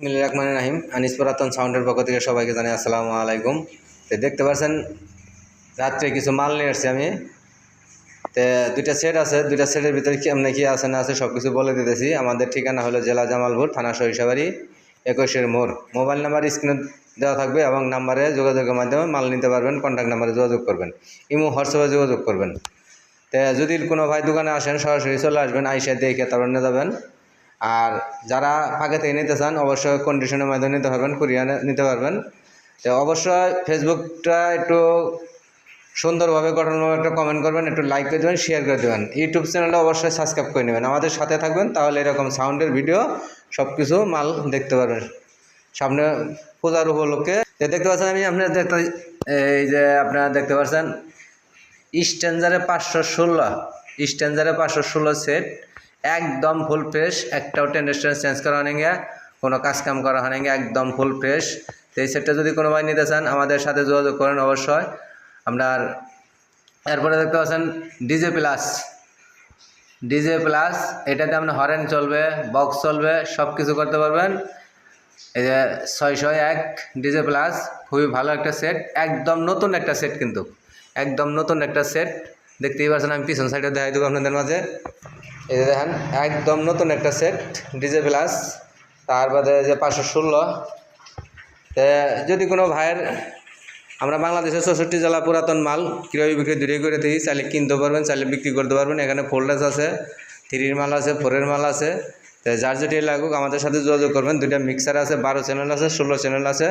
রহমান রাহিম। আনিস পুরাতন সাউন্ডের পক্ষ থেকে সবাইকে জানাই আসসালামু আলাইকুম। তো দেখতে পাচ্ছেন রাত্রে কিছু মাল নিয়ে আসছি আমি। তো দুইটা সেট আছে, দুইটা সেটের ভিতরে কি এমনি কি আছে না আছে সব কিছু বলে দিতেছি। আমাদের ঠিকানা হলো জেলা জামালপুর, থানা সরিষাবাড়ি, একুশের মোড়। মোবাইল নাম্বার স্ক্রিনে দেওয়া থাকবে এবং নাম্বারে যোগাযোগের মাধ্যমে মাল নিতে পারবেন কন্ট্যাক্ট নাম্বারে যোগাযোগ করবেন, ইমো, হোয়াটসঅ্যাপে যোগাযোগ করবেন। তো যদি কোনো ভাই দোকানে আসেন, সরাসরি চলে আসবেন, আইসা দেখে তারপর নিয়ে যাবেন। আর যারা আগে থেকে নিতে চান, অবশ্যই কন্ডিশনের মাধ্যমে নিতে পারবেন কুরিয়ারে নিতে পারবেন। তো অবশ্যই ফেসবুকটা একটু সুন্দরভাবে গঠনভাবে একটা কমেন্ট করবেন, একটু লাইক করে দেবেন শেয়ার করে দেবেন। ইউটিউব চ্যানেলটা অবশ্যই সাবস্ক্রাইব করে নেবেন। আমাদের সাথে থাকবেন, তাহলে এরকম সাউন্ডের ভিডিও সব কিছু মাল দেখতে পারবেন। সামনে পূজার উপলক্ষে, তো দেখতে পাচ্ছেন আমি আপনার দেখতে, এই যে আপনারা দেখতে পাচ্ছেন স্ট্যান্ডারে পাঁচশো ষোলো স্ট্যান্ডারে পাঁচশো ষোলো সেট একদম ফুল ফ্রেশ একটাও টেন্ডেস্টেন্স চেঞ্জ করা গিয়া কোনো কাজ কাম করা হয়নি গিয়া একদম ফুল ফ্রেশ তো এই সেটটা যদি কোনো ভাই নিতে চান, আমাদের সাথে যোগাযোগ করেন অবশ্যই। আপনার এরপরে দেখতে পাচ্ছেন ডিজে প্লাস ডিজে প্লাস এটাতে আপনার হরেন চলবে বক্স চলবে সব কিছু করতে পারবেন। এই যে ছয়শো এক ডিজে প্লাস খুবই ভালো একটা সেট একদম নতুন একটা সেট কিন্তু। একদম নতুন একটা সেট দেখতেই পাচ্ছেন, আমি পিছন সাইডে দেখাই দেবো আপনাদের মাঝে। এই দেখেন, একদম নতুন একটা সেট ডিজে প্লাস তার বাদে যে পাঁচশো ষোলো। যদি কোনো ভাইয়ের, আমরা বাংলাদেশের চৌষট্টি জেলা পুরাতন মাল ক্রয় বিক্রয় দূরে করে দিই, চাইলে কিনতে পারবেন, চাইলে বিক্রি করতে পারবেন। এখানে ফোল্ডার্স আছে, থ্রির মাল আছে, ফোরের মাল আছে। যার যেটি লাগুক, আমাদের সাথে যোগাযোগ করবেন। দুইটা মিক্সার আছে, বারো চ্যানেল আছে, ষোলো চ্যানেল আছে।